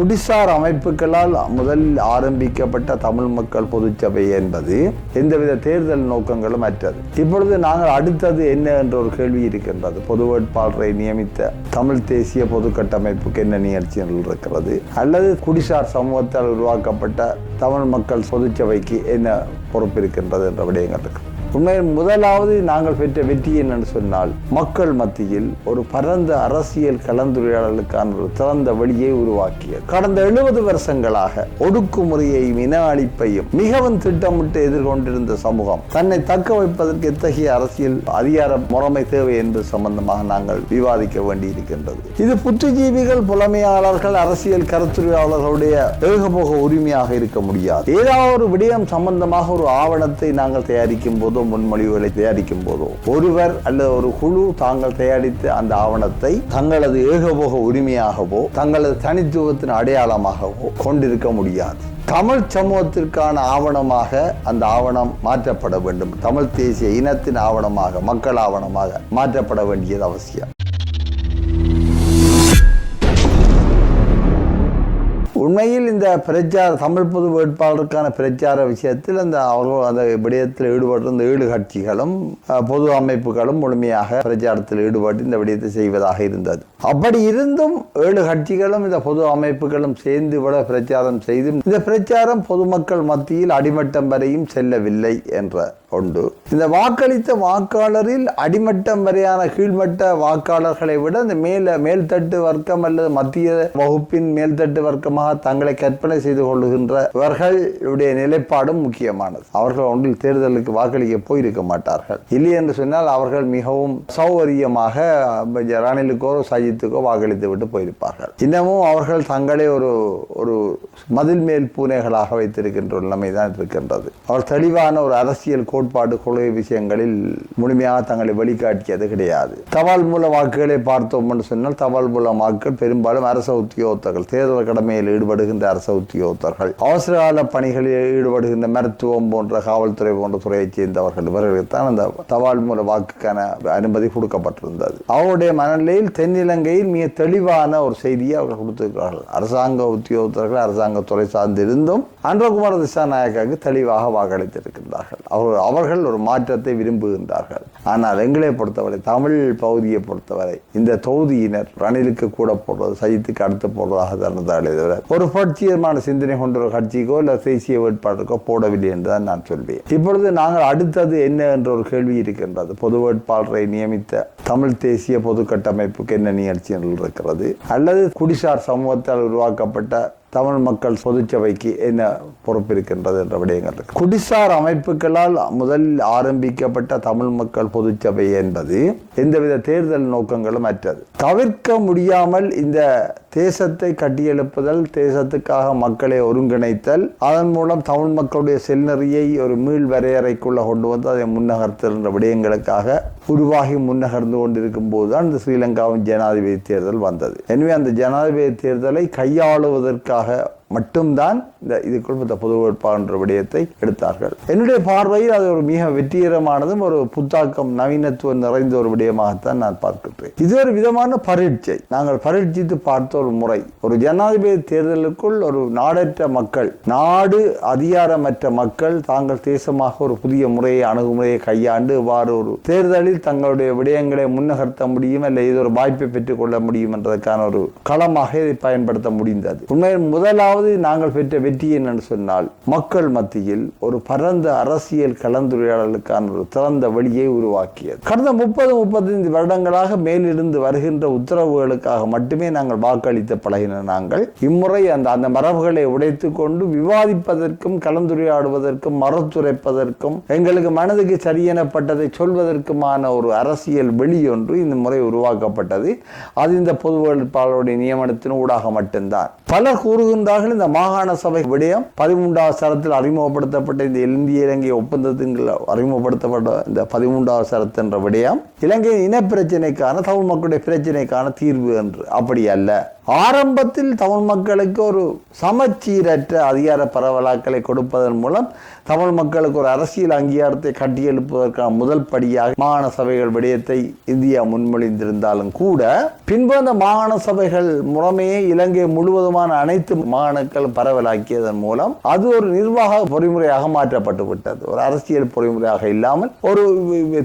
குடிசார் அமைப்புகளால் முதலில் ஆரம்பிக்கப்பட்ட தமிழ் மக்கள் பொதுச்சபை என்பது எந்தவித தேர்தல் நோக்கங்களும் அற்றது. இப்பொழுது நாங்கள் அடுத்தது என்ன என்ற ஒரு கேள்வி இருக்கின்றது. பொது வேட்பாளரை நியமித்த தமிழ் தேசிய பொது கட்டமைப்புக்கு என்ன நிகழ்ச்சிகள் இருக்கிறது? அல்லது குடிசார் சமூகத்தால் உருவாக்கப்பட்ட தமிழ் மக்கள் பொதுச்சபைக்கு என்ன பொறுப்பு இருக்கின்றது என்ற விடயங்கள் இருக்கு. உண்மையில் முதலாவது நாங்கள் பெற்ற வெற்றி என்னன்னு சொன்னால் மக்கள் மத்தியில் ஒரு பரந்த அரசியல் கலந்துரையாடலுக்கான ஒரு திறந்த வழியை உருவாக்கிய கடந்த எழுபது வருஷங்களாக ஒடுக்குமுறையையும் இன அழிப்பையும் மிகவும் திட்டமிட்டு எதிர்கொண்டிருந்த சமூகம் தன்னை தக்க வைப்பதற்கு எத்தகைய அரசியல் அதிகார முறைமை தேவை என்பது சம்பந்தமாக நாங்கள் விவாதிக்க வேண்டியிருக்கின்றது. இது புற்றுஜீவிகள் புலமையாளர்கள் அரசியல் கருத்துரையாளர்களுடைய ஏகபோக உரிமையாக இருக்க முடியாது. ஏதாவது ஒரு விடயம் சம்பந்தமாக ஒரு ஆவணத்தை நாங்கள் தயாரிக்கும் போது முன்மொழிவுகளை தயாரிக்கும் போதோ ஒருவர் அல்லது ஒரு குழு தாங்கள் தயாரித்த அந்த ஆவணத்தை தங்களது ஏகபோக உரிமையாகவோ தங்களது தனித்துவத்தின் அடையாளமாகவோ கொண்டிருக்க முடியாது. தமிழ் சமூகத்திற்கான ஆவணமாக அந்த ஆவணம் மாற்றப்பட வேண்டும். தமிழ் தேசிய இனத்தின் ஆவணமாக மக்கள் ஆவணமாக மாற்றப்பட வேண்டியது அவசியம். பிரச்சார தமிழ் பொது வேட்பாளருக்கான பிரச்சார விஷயத்தில் அந்த அவர்கள் அந்த விடயத்தில் ஈடுபட்டு இந்த ஈடு கட்சிகளும் பொது அமைப்புகளும் முழுமையாக பிரச்சாரத்தில் ஈடுபட்டு இந்த விடயத்தை செய்வதாக இருந்தது. அப்படி இருந்தும் ஏழு கட்சிகளும் இந்த பொது அமைப்புகளும் சேர்ந்து விட பிரச்சாரம் செய்து இந்த பிரச்சாரம் பொதுமக்கள் மத்தியில் அடிமட்டம் வரையும் செல்லவில்லை என்ற உண்டு. இந்த வாக்களித்த வாக்காளரில் அடிமட்டம் வரையான கீழ்மட்ட வாக்காளர்களை விட இந்த மேல மேல்தட்டு வர்க்கம் அல்லது மத்திய வகுப்பின் மேல்தட்டு வர்க்கமாக தங்களை கற்பனை செய்து கொள்ளுகின்றவர்களுடைய நிலைப்பாடும் முக்கியமானது. அவர்கள் ஒன்றில் தேர்தலுக்கு வாக்களிக்க போயிருக்க மாட்டார்கள். இல்லை என்று சொன்னால் அவர்கள் மிகவும் சௌகரியமாக ரணிலுக்கோ சஜித்துக்கோ வாக்களித்து விட்டு போயிருப்பார்கள். இன்னமும் அவர்கள் தங்களை ஒரு ஒரு மதில் மேல் பூனைகளாக வைத்திருக்கின்ற நிலைமை தான் இருக்கின்றது. அவர் தெளிவான ஒரு அரசியல் கோ கோட்பாடு கொள்கை விஷயங்களில் முழுமையாக தங்களை வெளிக்காட்டியது கிடையாது. தபால் மூல வாக்குகளை பார்த்தோம் என்று சொன்னால் தபால் மூல வாக்குகள் பெரும்பாலும் அரச உத்தியோகத்தர்கள் தேர்தல் கடமையில் ஈடுபடுகின்ற அரச உத்தியோகத்தர்கள் அவசரகால பணிகளில் ஈடுபடுகின்ற மருத்துவம் போன்ற காவல்துறை போன்ற துறையைச் சேர்ந்தவர்கள் இவர்களுக்குத்தான் அந்த தபால் மூல வாக்குக்கான அனுமதி கொடுக்கப்பட்டிருந்தது. அவருடைய மனநிலையில் தென்னிலங்கையில் மிக தெளிவான ஒரு செய்தியை அவர்கள் கொடுத்திருக்கிறார்கள். அரசாங்க உத்தியோகத்தர்கள் அரசாங்க துறை சார்ந்திருந்தும் அன்றகுமார திசாநாயக்காவுக்கு தெளிவாக வாக்களித்திருக்கின்றார்கள். அவர்கள் அவர்கள் ஒரு மாற்றத்தை விரும்புகின்றார்கள். ஆனால் எங்களை பொறுத்தவரை தமிழ் பகுதியை பொறுத்தவரை இந்த தொகுதியினர் ரணிலுக்கு கூட போடுறது சஜித்துக்கு அடுத்து போடுறதாக தருந்தாலே தவிர ஒரு புரட்சிகரமான சிந்தனை கொண்ட ஒரு கட்சிக்கோ இல்லை தேசிய வேட்பாளருக்கோ போடவில்லை என்று தான் நான் சொல்வேன். இப்பொழுது நாங்கள் அடுத்தது என்ன என்ற ஒரு கேள்வி இருக்கின்றது. பொது வேட்பாளரை நியமித்த தமிழ் தேசிய பொது கட்டமைப்புக்கு என்ன நிகழ்ச்சிகள் இருக்கிறது அல்லது குடிசார் சமூகத்தால் உருவாக்கப்பட்ட தமிழ் மக்கள் பொதுச்சபைக்கு என்ன பொறுப்பு இருக்கின்றது என்ற விடயங்கள் இருக்கு. குடிசார் அமைப்புகளால் முதலில் ஆரம்பிக்கப்பட்ட தமிழ் மக்கள் பொதுச்சபை என்பது எந்தவித தேர்தல் நோக்கங்களும் அற்றது. தவிர்க்க முடியாமல் இந்த தேசத்தை கட்டியெழுப்புதல் தேசத்துக்காக மக்களை ஒருங்கிணைத்தல் அதன் மூலம் தமிழ் மக்களுடைய செல்நெறியை ஒரு மீள் வரையறைக்குள்ள கொண்டு வந்து அதை முன்னகர்த்தல் என்ற விடயங்களுக்காக உருவாகி முன்னகர்ந்து கொண்டிருக்கும் போதுதான் இந்த ஸ்ரீலங்காவின் ஜனாதிபதி தேர்தல் வந்தது. எனவே அந்த ஜனாதிபதி தேர்தலை கையாளுவதற்காக மட்டும்தான் இந்த இது குடும்பத்தை பொது வேட்பாளர் விடயத்தை எடுத்தார்கள். என்னுடைய பார்வையில் அது ஒரு மிக வெற்றிகரமானதும் ஒரு புத்தாக்கம் நவீனத்துவம் நிறைந்த ஒரு விடயமாகத்தான் நான் பார்க்கின்றேன். இது ஒரு விதமான பரீட்சை. நாங்கள் பரீட்சித்து பார்த்த ஒரு முறை ஒரு ஜனாதிபதி தேர்தலுக்குள் ஒரு நாடற்ற மக்கள் நாடு அதிகாரமற்ற மக்கள் தாங்கள் தேசமாக ஒரு புதிய முறையை அணுகுமுறையை கையாண்டு இவ்வாறு ஒரு தேர்தலில் தங்களுடைய விடயங்களை முன்னகர்த்த முடியும் அல்ல இது ஒரு வாய்ப்பை பெற்றுக் கொள்ள முடியும் என்றதற்கான ஒரு களமாக இதை பயன்படுத்த முடிந்தது. உண்மையில் முதலாவது நாங்கள் பெற்ற வெற்றி என்னன்னு சொன்னால் மக்கள் மத்தியில் ஒரு பரந்த அரசியல் கலந்துரையாடலுக்கான ஒரு திறந்த வழியை உருவாக்கியது. கடந்த முப்பது முப்பத்தைந்து வருடங்களாக மேலிருந்து வருகின்ற உத்தரவுகளுக்காக மட்டுமே நாங்கள் வாக்களித்த பழகின நாங்கள் இம்முறை அந்த அந்த மரபுகளை உடைத்து கொண்டு விவாதிப்பதற்கும் கலந்துரையாடுவதற்கும் மறுத்துரைப்பதற்கும் எங்களுக்கு மனதுக்கு சரியெனப்பட்டதை சொல்வதற்குமான ஒரு அரசியல் வெளியொன்று இந்த முறை உருவாக்கப்பட்டது. அது இந்த பொது வேட்பாளருடைய நியமனத்தின் ஊடாக மட்டும்தான். பலர் கூறுகின்றார்கள் இந்த மாகாண சபை விடயம் பதிமூன்றாவது சரத்தில் அறிமுகப்படுத்தப்பட்ட இந்த இந்திய இலங்கை ஒப்பந்தத்தின் அறிமுகப்படுத்தப்பட்ட இந்த பதிமூன்றாவது சரத்து என்ற விடயம் இலங்கையின் இன பிரச்சனைக்கான தமிழ் மக்களுடைய பிரச்சனைக்கான தீர்வு என்று. அப்படி அல்ல. ஆரம்பத்தில் தமிழ் மக்களுக்கு ஒரு சமச்சீரற்ற அதிகார பரவலாக்களை கொடுப்பதன் மூலம் தமிழ் மக்களுக்கு ஒரு அரசியல் அங்கீகாரத்தை கட்டியெழுப்பதற்கான முதல் படியாக மாகாண சபைகள் விடயத்தை இந்தியா முன்மொழிந்திருந்தாலும் கூட பின்பு அந்த மாகாண சபைகள் முறைமையை இலங்கை முழுவதுமாக சொந்தமான அனைத்து மாகாணங்களும் பரவலாக்கியதன் மூலம் அது ஒரு நிர்வாக பொறிமுறையாக மாற்றப்பட்டு விட்டது. ஒரு அரசியல் பொறிமுறையாக இல்லாமல் ஒரு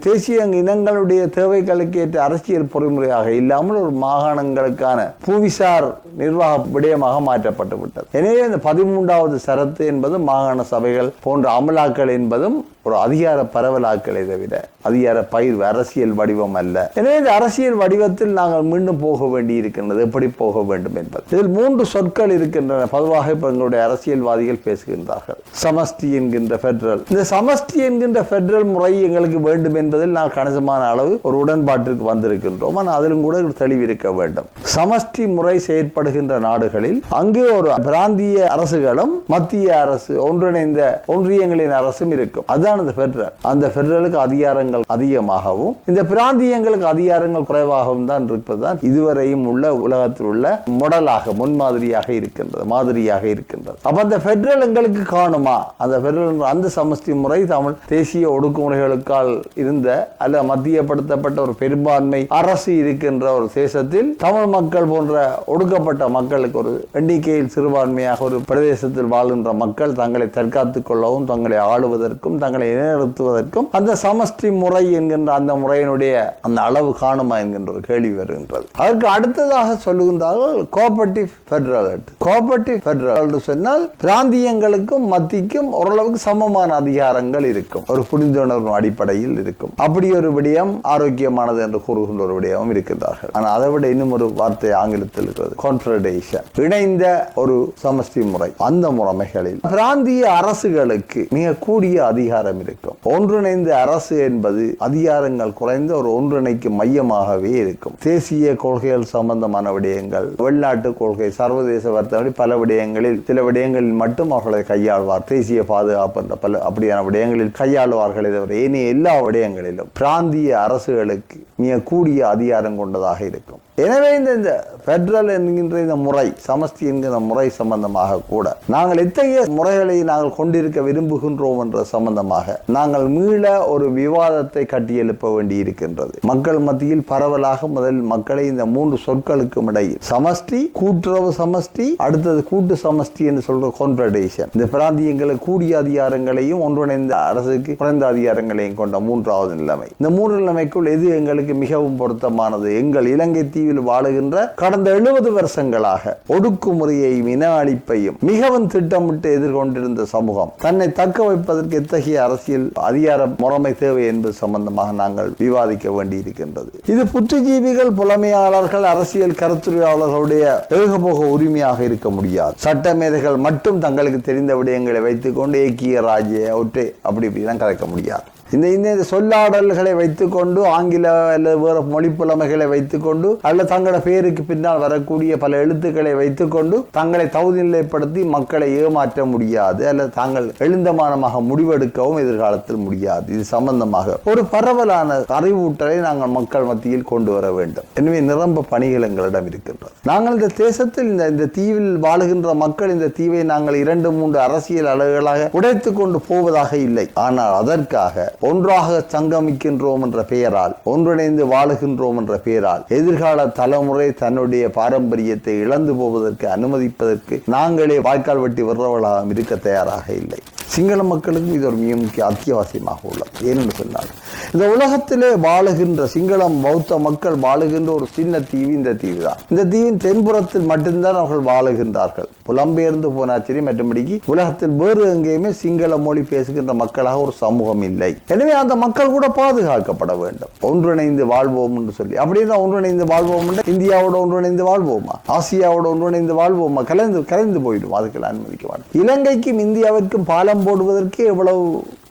தேசிய இனங்களுடைய தேவைகளுக்கு ஏற்ற அரசியல் பொறிமுறையாக இல்லாமல் ஒரு மாகாணங்களுக்கான புவிசார் நிர்வாக விடயமாக மாற்றப்பட்டு விட்டது. எனவே இந்த பதிமூன்றாவது சரத்து என்பது மாகாண சபைகள் போன்ற அமலாக்கள் என்பதும் ஒரு அதிகார பரவலாக்களை தவிர அதிகார பயிர் அரசியல் வடிவம் அல்ல. எனவே இந்த அரசியல் வடிவத்தில் நாங்கள் மீண்டும் போக வேண்டி இருக்கின்றது எப்படி போக வேண்டும் என்பது. இதில் மூன்று சொற்கள் இருக்கின்றன. பொதுவாக இப்போ எங்களுடைய அரசியல்வாதிகள் பேசுகின்றார்கள். சமஷ்டி என்கின்ற பெட்ரல் இந்த சமஷ்டி என்கின்ற பெட்ரல் முறை எங்களுக்கு வேண்டும் என்பதில் நாங்கள் கணிசமான அளவு ஒரு உடன்பாட்டிற்கு வந்திருக்கின்றோம். ஆனால் அதிலும் கூட தெளிவிருக்க தெளிவு இருக்க வேண்டும். சமஷ்டி முறை செயற்படுகின்ற நாடுகளில் அங்கே ஒரு பிராந்திய அரசுகளும் மத்திய அரசு ஒன்றிணைந்த ஒன்றியங்களின் அரசும் இருக்கும். அதான் அதுதான் அந்த அந்த பெட்ரலுக்கு அதிகாரங்கள் அதிகமாகவும் இந்த பிராந்தியங்களுக்கு அதிகாரங்கள் குறைவாகவும் தான் இருப்பதுதான் இதுவரையும் உள்ள உலகத்தில் உள்ள முடலாக முன்மாதிரியாக இருக்கின்றது மாதிரியாக இருக்கின்றது. அப்ப அந்த பெட்ரல் எங்களுக்கு காணுமா? அந்த பெட்ரல் அந்த சமஷ்டி முறை தமிழ் தேசிய ஒடுக்குமுறைகளுக்கால் இருந்த அல்ல மத்தியப்படுத்தப்பட்ட ஒரு பெரும்பான்மை அரசு இருக்கின்ற ஒரு தேசத்தில் தமிழ் மக்கள் போன்ற ஒடுக்கப்பட்ட மக்களுக்கு ஒரு எண்ணிக்கையில் சிறுபான்மையாக ஒரு பிரதேசத்தில் வாழ்கின்ற மக்கள் தங்களை தற்காத்துக் கொள்ளவும் தங்களை ஆளுவதற்கும் தங்களை நிலைநிறுத்துவதற்கும் அந்த சமஷ்டி முறை என்கின்ற அந்த முறையினுடைய அந்த அளவு காணுமா என்கின்ற ஒரு கேள்வி வருகின்றது. அதற்கு அடுத்ததாக சொல்லுகின்றார்கள் கோஆபரேட்டிவ் ஃபெடரல் கோஆபரேட்டிவ் ஃபெடரல் சொன்னால் பிராந்தியங்களுக்கும் மத்திக்கும் ஓரளவுக்கு சமமான அதிகாரங்கள் இருக்கும். ஒரு புரிந்துணர்வு அடிப்படையில் இருக்கும். அப்படி ஒரு விடயம் ஆரோக்கியமானது என்று கூறுகின்ற ஒரு விடயமும் இருக்கின்றார்கள். ஆனால் அதை விட இன்னும் ஒரு வார்த்தை ஆங்கிலத்தில் இருக்கிறது கான்ஃபெடரேஷன் இணைந்த ஒரு சமஷ்டி முறை. அந்த முறைமைகளில் பிராந்திய அரசுகளுக்கு மிக கூடிய அதிகாரம் இருக்கும். ஒன்றிணைந்த அரசு என்பது அதிகாரங்கள் குறைந்த ஒரு ஒன்றிணைக்கும் மையமாகவே இருக்கும். தேசிய கொள்கைகள் சம்பந்தமான விடயங்கள் வெளிநாட்டு கொள்கை சர்வதேச வர்த்தகம் பல விடயங்களில் சில விடயங்களில் மட்டும் அவர்களை கையாள்வார். தேசிய பாதுகாப்பு என்ற பல அப்படியான விடயங்களில் கையாளுவார்களே தவிர ஏனைய எல்லா விடயங்களிலும் பிராந்திய அரசுகளுக்கு மிக கூடிய அதிகாரம் கொண்டதாக இருக்கும். எனவே இந்த இந்த பெட்ரல் என்கின்ற இந்த முறை சமஷ்டி என்கிற முறை சம்பந்தமாக கூட நாங்கள் எத்தகைய முறைகளை நாங்கள் கொண்டிருக்க விரும்புகின்றோம் என்ற சம்பந்தமாக நாங்கள் மீள ஒரு விவாதத்தை கட்டியெழுப்ப வேண்டி இருக்கின்றது மக்கள் மத்தியில் பரவலாக முதல் மக்களை இந்த மூன்று சொற்களுக்கும் இடையில் சமஷ்டி கூட்டுறவு சமஷ்டி அடுத்தது கூட்டு சமஷ்டி என்று சொல்ற கான்ஃபெடரேஷன் இந்த பிராந்தியங்களை கூடிய அதிகாரங்களையும் ஒன்றிணைந்த அரசுக்கு குறைந்த அதிகாரங்களையும் கொண்ட மூன்றாவது நிலைமை. இந்த மூன்று நிலைமைக்குள் எது எங்களுக்கு மிகவும் பொருத்தமானது? எங்கள் இலங்கை தீவில் வாழுகின்ற கடந்த எழுபது வருஷங்களாக ஒடுக்குமுறையையும் இன அழிப்பையும் மிகவும் திட்டமிட்டு எதிர்கொண்டிருந்த சமூகம் தன்னை தக்க வைப்பதற்கு எத்தகைய அரசியல் அதிகார முறைமை தேவை என்பது சம்பந்தமாக நாங்கள் விவாதிக்க வேண்டியிருக்கின்றது. இது புத்திஜீவிகள் புலமையாளர்கள் அரசியல் கருத்துரையாளர்களுடைய ஏகபோக உரிமையாக இருக்க முடியாது. சட்டமேதைகள் மட்டும் தங்களுக்கு தெரிந்த விடயங்களை வைத்துக்கொண்டு ஏக்கிய ராஜ்ய ஒற்றை அப்படி இப்படிலாம் கலைக்க முடியாது. இந்த இந்த சொல்லாடல்களை வைத்துக்கொண்டு ஆங்கில அல்லது வேறு மொழி புலமைகளை வைத்துக்கொண்டு அல்லது தங்களோட பேருக்கு பின்னால் வரக்கூடிய பல எழுத்துக்களை வைத்துக்கொண்டு தங்களை தகுதி நிலைப்படுத்தி மக்களை ஏமாற்ற முடியாது அல்லது தாங்கள் எழுந்தமானமாக முடிவெடுக்கவும் எதிர்காலத்தில் முடியாது. இது சம்பந்தமாக ஒரு பரவலான அறிவூட்டலை நாங்கள் மக்கள் மத்தியில் கொண்டு வர வேண்டும். எனவே நிரம்ப பணிகள் எங்களிடம் இருக்கின்றது. நாங்கள் இந்த தேசத்தில் இந்த இந்த தீவில் வாழுகின்ற மக்கள் இந்த தீவை நாங்கள் இரண்டு மூன்று அரசியல் அலகுகளாக உடைத்துக் கொண்டு போவதாக இல்லை. ஆனால் அதற்காக ஒன்றாக சங்கமிக்கின்றோம் என்ற பெயரால் ஒன்றிணைந்து வாழுகின்றோம் என்ற பெயரால் எதிர்கால தலைமுறை தன்னுடைய பாரம்பரியத்தை இழந்து போவதற்கு அனுமதிப்பதற்கு நாங்களே வாய்க்கால் வெட்டி வர்றவர்களாக இருக்க தயாராக இல்லை. சிங்கள மக்களுக்கும் இது ஒரு மிக முக்கிய அத்தியாவசியமாக உள்ளது. ஏனென்று சொன்னால் இந்த உலகத்திலே வாழுகின்ற சிங்களம் பௌத்த மக்கள் வாழுகின்ற ஒரு சின்ன தீவு இந்த தீவு தான் இந்த தீவின் தென்புறத்தில் மட்டும்தான் அவர்கள் வாழுகின்றார்கள். புலம்பெயர்ந்து போனாச்சரி மற்றபடிக்கு உலகத்தில் வேறு எங்கேயுமே சிங்கள மொழி பேசுகின்ற மக்களாக ஒரு சமூகம் இல்லை. எனவே அந்த மக்கள் கூட பாதுகாக்கப்பட வேண்டும். ஒன்றிணைந்து வாழ்வோம் என்று சொல்லி. அப்படின்னா ஒன்றிணைந்து வாழ்வோம் இந்தியாவோட ஒன்றிணைந்து வாழ்வோமா? ஆசியாவோட ஒன்றிணைந்து வாழ்வோமா? கலந்து கலைந்து போயிடும் அதுக்கெல்லாம் அனுமதிக்க மாட்டோம். இலங்கைக்கும் இந்தியாவிற்கும் பாலம் போடுவதற்கு எவ்வளவு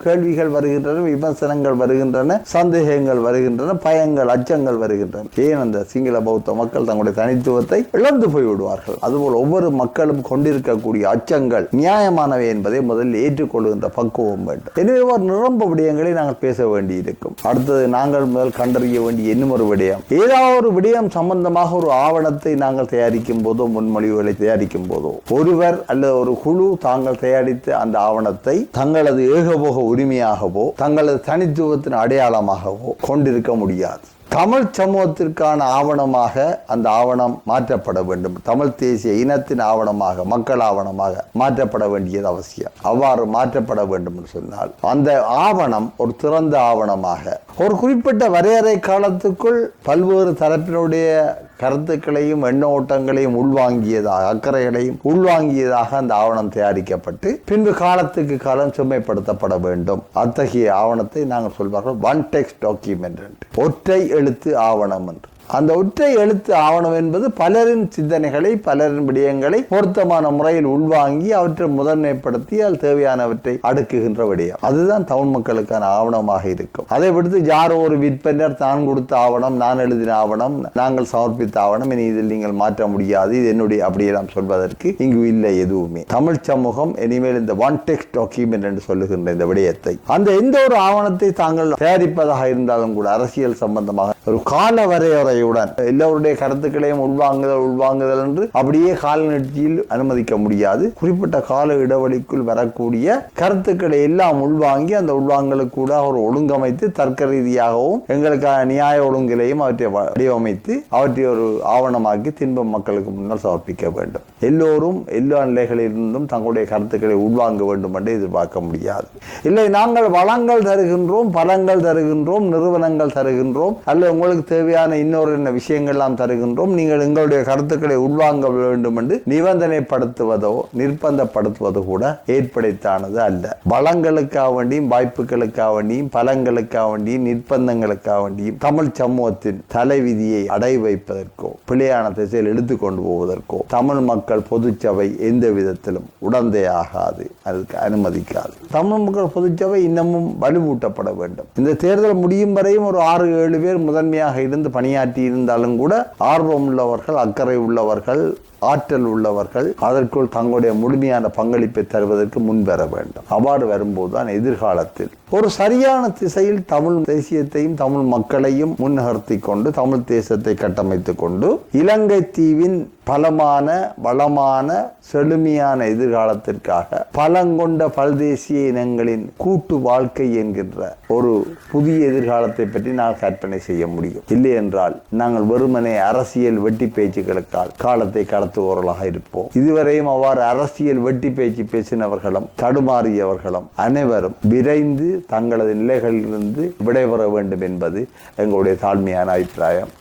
கேள்விகள் வருகின்றன விமர்சனங்கள் வருகின்றன. சந்தேகங்கள் வருகின்றன பயங்கள் அச்சங்கள் வருகின்றன. ஏன் அந்த சிங்கள பௌத்த மக்கள் தங்களுடைய தனித்துவத்தை இழந்து போய்விடுவார்கள்? அதுபோல் ஒவ்வொரு மக்களும் கொண்டிருக்கக்கூடிய அச்சங்கள் நியாயமானவை என்பதை முதலில் ஏற்றுக்கொள்கின்ற பக்குவம் வேண்டும். எனவே ஒரு நிரம்ப விடயங்களை நாங்கள் பேச வேண்டியிருக்கும். அடுத்தது நாங்கள் முதல் கண்டறிய வேண்டிய இன்னும் ஒரு விடயம். ஏதாவது ஒரு விடயம் சம்பந்தமாக ஒரு ஆவணத்தை நாங்கள் தயாரிக்கும் போதோ முன்மொழிவுகளை தயாரிக்கும் போதோ ஒருவர் அல்லது ஒரு குழு தாங்கள் தயாரித்த அந்த ஆவணத்தை தங்களது ஏகபோக உரிமையாகவோ தங்களது தனித்துவத்தின் அடையாளமாகவோ கொண்டிருக்க முடியாது. தமிழ் சமூகத்திற்கான ஆவணமாக அந்த ஆவணம் மாற்றப்பட வேண்டும். தமிழ் தேசிய இனத்தின் ஆவணமாக மக்கள் ஆவணமாக மாற்றப்பட வேண்டியது அவசியம். அவ்வாறு மாற்றப்பட வேண்டும் என்று சொன்னால் அந்த ஆவணம் ஒரு திறந்த ஆவணமாக ஒரு குறிப்பிட்ட வரையறை காலத்துக்குள் பல்வேறு தரப்பினுடைய கருத்துக்களையும் எண்ணோட்டங்களையும் உள்வாங்கியதாக அக்கறைகளையும் உள்வாங்கியதாக அந்த ஆவணம் தயாரிக்கப்பட்டு பின்பு காலத்துக்கு காலம் சுமைப்படுத்தப்பட வேண்டும். அத்தகைய ஆவணத்தை நாங்கள் சொல்வார்கள் ஒன் டெக்ஸ்ட் டாக்குமெண்ட் ஒற்றை எழுத்து ஆவணம் என்று. அந்த ஒற்றை எழுத்து ஆவணம் என்பது பலரின் சிந்தனைகளை பலரின் விடயங்களை பொருத்தமான முறையில் உள்வாங்கி அவற்றை முதன்மைப்படுத்தி அது தேவையானவற்றை அடுக்குகின்ற விடயம் அதுதான் தமிழ் மக்களுக்கான ஆவணமாக இருக்கும். அதை விடுத்து யார் ஒரு விற்பனர் தான் கொடுத்த ஆவணம் நான் எழுதின ஆவணம் நாங்கள் சமர்ப்பித்த ஆவணம் இனி இதில் நீங்கள் மாற்ற முடியாது. இது என்னுடைய அப்படியெல்லாம் சொல்வதற்கு இங்கு இல்லை எதுவுமே. தமிழ் சமூகம் இனிமேல் இந்த ஒன் டெக்ஸ்ட் டாக்குமெண்ட் என்று சொல்லுகின்ற இந்த விடயத்தை அந்த எந்த ஒரு ஆவணத்தை தாங்கள் தயாரிப்பதாக இருந்தாலும் கூட அரசியல் சம்பந்தமாக ஒரு கால வரையறை வரையறையுடன் எல்லோருடைய கருத்துக்களையும் உள்வாங்குதல் உள்வாங்குதல் என்று அப்படியே கால அனுமதிக்க முடியாது. குறிப்பிட்ட கால இடைவெளிக்குள் வரக்கூடிய கருத்துக்களை எல்லாம் உள்வாங்கி அந்த உள்வாங்கலுக்கூட கூட ஒரு ஒழுங்கமைத்து தர்க்க ரீதியாகவும் எங்களுக்கான நியாய ஒழுங்கிலையும் அவற்றை வடிவமைத்து அவற்றை ஒரு ஆவணமாக்கி தின்பம் மக்களுக்கு முன்னால் சமர்ப்பிக்க வேண்டும். எல்லோரும் எல்லா நிலைகளிலிருந்தும் தங்களுடைய கருத்துக்களை உள்வாங்க வேண்டும் என்று எதிர்பார்க்க முடியாது. இல்லை நாங்கள் வளங்கள் தருகின்றோம் பலங்கள் தருகின்றோம் நிறுவனங்கள் தருகின்றோம் அல்ல உங்களுக்கு தேவையான இன்னொரு என்ன விஷயங்கள்லாம் தருகின்றோம் நீங்கள் எங்களுடைய கருத்துக்களை உள்வாங்க வேண்டும் என்று நிபந்தனைப்படுத்துவதோ நிர்பந்தப்படுத்துவதோ கூட ஏற்படைத்தானது அல்ல. வளங்களுக்காக வேண்டியும் வாய்ப்புகளுக்காக வேண்டியும் பலங்களுக்காக வேண்டியும் நிர்பந்தங்களுக்காக வேண்டியும் தமிழ் சமூகத்தின் தலைவிதியை அடை வைப்பதற்கோ பிழையான திசையில் எடுத்துக்கொண்டு போவதற்கோ தமிழ் மக்கள் பொதுச்சபை எந்த விதத்திலும் உடந்தையாகாது அதுக்கு அனுமதிக்காது. தமிழ் மக்கள் பொதுச்சபை இன்னமும் வலுவூட்டப்பட வேண்டும். இந்த தேர்தல் முடியும் வரையும் ஒரு ஆறு ஏழு பேர் முதன்மையாக இருந்து பணியாற்றி இருந்தாலும் கூட ஆர்வம் உள்ளவர்கள் அக்கறை உள்ளவர்கள் ஆற்றல் உள்ளவர்கள் அதற்குள் தங்களுடைய முழுமையான பங்களிப்பை தருவதற்கு முன்வர வேண்டும். அவ்வாறு வரும்போதுதான் எதிர்காலத்தில் ஒரு சரியான திசையில் தமிழ் தேசியத்தையும் தமிழ் மக்களையும் முன்னகர்த்தி கொண்டு தமிழ் தேசத்தை கட்டமைத்துக் கொண்டு இலங்கை தீவின் பலமான வளமான செழுமையான எதிர்காலத்திற்காக பலங்கொண்ட பல்தேசிய இனங்களின் கூட்டு வாழ்க்கை என்கின்ற ஒரு புதிய எதிர்காலத்தை பற்றி நான் கற்பனை செய்ய முடியும். இல்லை என்றால் நாங்கள் வெறுமனே அரசியல் வெட்டி பேச்சுக்களுக்கால் காலத்தை கடத்துவோர்களாக இருப்போம். இதுவரையும் அவ்வாறு அரசியல் வெட்டி பேச்சு பேசினவர்களும் தடுமாறியவர்களும் அனைவரும் விரைந்து தங்களது நிலைகளிலிருந்து விடைபெற வேண்டும் என்பது எங்களுடைய தாழ்மையான அபிப்பிராயம்.